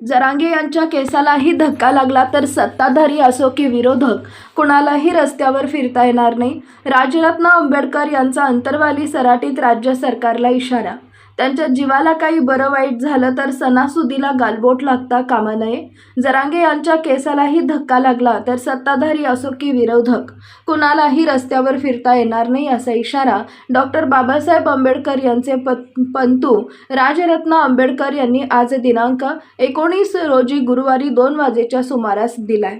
जरांगे यांच्या केसालाही धक्का लागला तर सत्ताधारी असो की विरोधक कुणालाही रस्त्यावर फिरता येणार नाही. राजरत्न आंबेडकर यांचा अंतरवाली सराटीत राज्य सरकारला इशारा त्यांच्या जीवाला काही बरं वाईट झालं तर सणासुदीला गालबोट लागता कामा नये. जरांगे यांच्या केसालाही धक्का लागला तर सत्ताधारी असो की विरोधक. कुणालाही रस्त्यावर फिरता येणार नाही असा इशारा डॉक्टर बाबासाहेब आंबेडकर यांचे प पंतू राजरत्न आंबेडकर यांनी आज दिनांक एकोणीस रोजी गुरुवारी दोन वाजेच्या सुमारास दिलाय.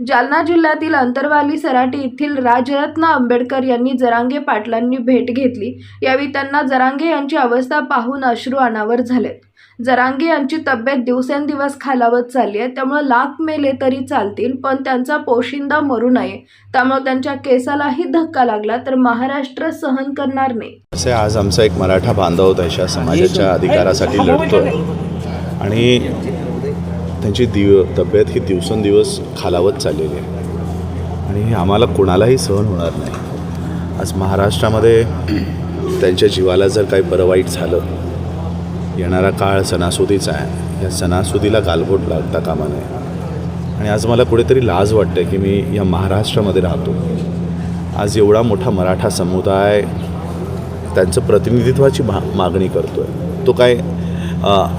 जालना जिल्ह्यातील अंतरवाली सराटी येथील राजरत्न आंबेडकर यांनी जरांगे पाटलांनी भेट घेतली. यावेळी त्यांना जरांगे यांची अवस्था पाहून अश्रू अनावर झालेत. जरांगे यांची तब्येत दिवसेंदिवस खालावत चालली आहे. त्यामुळे लाख मेले तरी चालतील पण त्यांचा पोशिंदा मरू नये. त्यामुळे त्यांच्या केसालाही धक्का लागला तर महाराष्ट्र सहन करणार नाही. असे आज आमचा एक मराठा बांधव त्याच्या समाजाच्या अधिकारासाठी लढतोय. आणि त्यांची दिव तब्येत ही दिवसेंदिवस खालावत चाललेली आहे. आणि हे आम्हाला कोणालाही सहन होणार नाही. आज महाराष्ट्रामध्ये त्यांच्या जीवाला जर काही बरं वाईट झालं येणारा काळ सणासुदीचा आहे. या सणासुदीला गालबोट लागता कामा नये. आणि आज मला कुठेतरी लाज वाटते की मी या महाराष्ट्रामध्ये राहतो. आज एवढा मोठा मराठा समुदाय त्यांचं प्रतिनिधित्वाची मा मागणी करतो आहे तो काय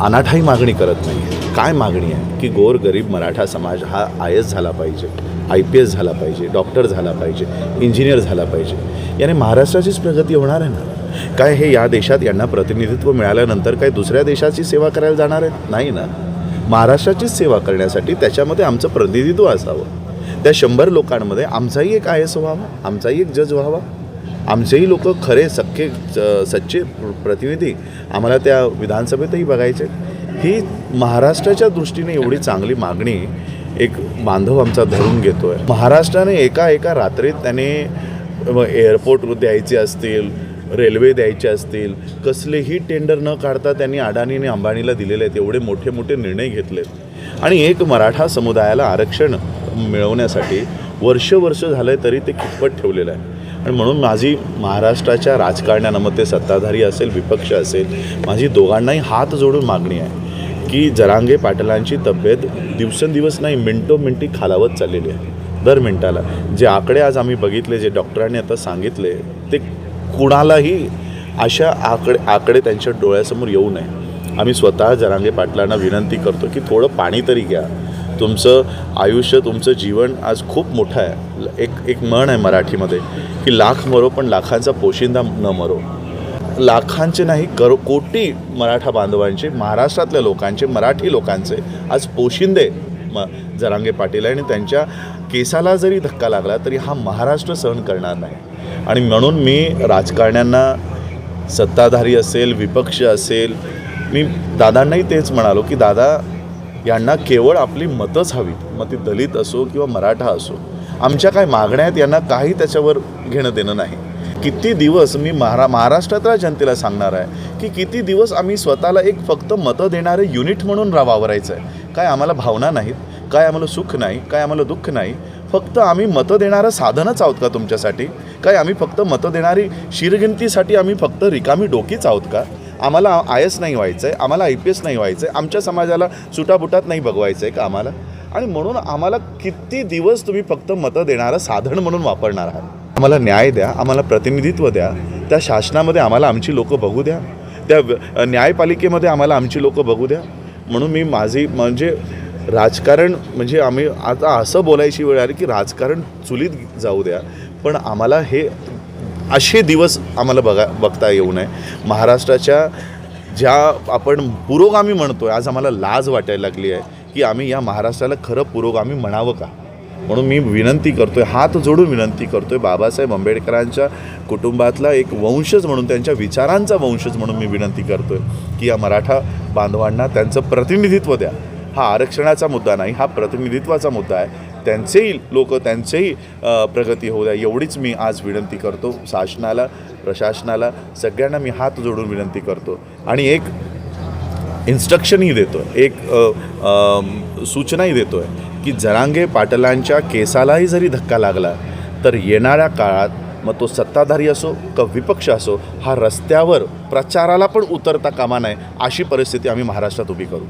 अनाठाही मागणी करत नाही काय मागणी आहे? की गोर गरीब मराठा समाज हा आय एस झाला पाहिजे आय पी एस झाला पाहिजे डॉक्टर झाला पाहिजे इंजिनियर झाला पाहिजे. याने महाराष्ट्राचीच प्रगती होणार आहे ना? काय हे या देशात यांना प्रतिनिधित्व मिळाल्यानंतर काय दुसऱ्या देशाची सेवा करायला जाणार आहे नाही ना. महाराष्ट्राचीच सेवा करण्यासाठी त्याच्यामध्ये आमचं प्रतिनिधित्व असावं. त्या शंभर लोकांमध्ये आमचाही एक आय एस व्हावा आमचाही एक जज व्हावा. आमचेही लोक खरे सख्खे स- सच्चे प्रतिनिधी आम्हाला त्या विधानसभेतही बघायचे ही महाराष्ट्राच्या दृष्टीने एवढी चांगली मागणी एक बांधव आमचा धरून घेतो आहे महाराष्ट्राने एका एका रात्रीत त्याने एअरपोर्ट द्यायचे असतील रेल्वे द्यायचे असतील कसलेही टेंडर न काढता त्यांनी अडाणीने अंबानीला दिलेले आहेत एवढे मोठे मोठे निर्णय घेतलेत. आणि एक मराठा समुदायाला आरक्षण मिळवण्यासाठी वर्ष वर्ष झालं आहे तरी ते कितपत ठेवलेलं आहे. आणि म्हणून माझी महाराष्ट्राच्या राजकारण्यानं मग ते सत्ताधारी असेल विपक्ष असेल माझी दोघांनाही हात जोडून मागणी आहे. की जरांगे पाटलांची तब्येत दिवसेंदिवस नाही मिनटो मिनटी खालावत चाललेली आहे. दर मिनटाला. जे आकडे आज आम्ही बघितले जे डॉक्टरांनी आता सांगितले ते कुणालाही अशा आकडे आकडे त्यांच्या डोळ्यासमोर येऊ नये. आम्ही स्वतः जरांगे पाटलांना विनंती करतो की थोडं पाणी तरी घ्या. तुमचं आयुष्य तुमचं जीवन आज खूप मोठं आहे. एक एक म्हण आहे मराठीमध्ये की लाख मरो पण लाखांचा पोशिंदा न मरो. लाखांचे नाही करो कोटी मराठा बांधवांचे महाराष्ट्रातल्या लोकांचे मराठी लोकांचे. आज पोशिंदे म जरांगे पाटील आहे आणि त्यांच्या केसाला जरी धक्का लागला तरी हा महाराष्ट्र सहन करणार नाही. आणि म्हणून मी राजकारण्यांना सत्ताधारी असेल विपक्ष असेल मी दादांनाही तेच म्हणालो की दादा यांना केवळ आपली मतच हवीत. मग ती दलित असो किंवा मराठा असो आमच्या काय मागण्या आहेत यांना काही त्याच्यावर घेणं देणं नाही. किती दिवस मी महारा महाराष्ट्रातल्या जनतेला सांगणार आहे की किती दिवस आम्ही स्वतःला एक फक्त मतं देणारे युनिट म्हणून रा वावरायचं आहे काय आम्हाला भावना नाहीत? काय आम्हाला सुख नाही? काय आम्हाला दुःख नाही? फक्त आम्ही मतं देणारं साधनच आहोत का तुमच्यासाठी? काय आम्ही फक्त मतं देणारी शिरगिनतीसाठी आम्ही फक्त रिकामी डोकीच आहोत का? आम्हाला आय एस नाही व्हायचं आहे आम्हाला आय पी एस नाही व्हायचं आहे आमच्या समाजाला सुटाबुटात नाही बघवायचं आहे का आम्हाला? आणि म्हणून आम्हाला किती दिवस तुम्ही फक्त मतं देणारं साधन म्हणून वापरणार आहात? आम्हाला न्याय द्या आम्हाला प्रतिनिधित्व द्या. त्या शासनामध्ये आम्हाला आमची लोकं बघू द्या. त्या न्यायपालिकेमध्ये आम्हाला आमची लोकं बघू द्या. म्हणून मी माझी म्हणजे राजकारण म्हणजे आम्ही आता असं बोलायची वेळ आली की राजकारण चुलीत जाऊ द्या. पण आम्हाला हे असे दिवस आम्हाला बघा बघता येऊ नये. महाराष्ट्राच्या ज्या आपण पुरोगामी म्हणतो आहे आज आम्हाला लाज वाटायला लागली आहे की आम्ही या महाराष्ट्राला खरं पुरोगामी म्हणावं का? म्हणून मी विनंती करतोय हात जोडून विनंती करतोय बाबासाहेब आंबेडकरांच्या कुटुंबातला एक वंशज म्हणून त्यांच्या विचारांचा वंशज म्हणून मी विनंती करतोय की या मराठा बांधवांना त्यांचं प्रतिनिधित्व द्या. हा आरक्षणाचा मुद्दा नाही हा प्रतिनिधित्वाचा मुद्दा आहे. त्यांचेही लोक त्यांचेही प्रगती होऊ द्या एवढीच मी आज विनंती करतो शासनाला प्रशासनाला. सगळ्यांना मी हात जोडून विनंती करतो. आणि एक इन्स्ट्रक्शनही देतो एक सूचनाही देतो आहे की जरांगे पाटलांच्या केसालाही जरी धक्का लागला तर येणाऱ्या काळात मग तो सत्ताधारी असो का विपक्ष असो हा रस्त्यावर प्रचाराला पण उतरता कामा नये अशी परिस्थिती आम्ही महाराष्ट्रात उभी करू.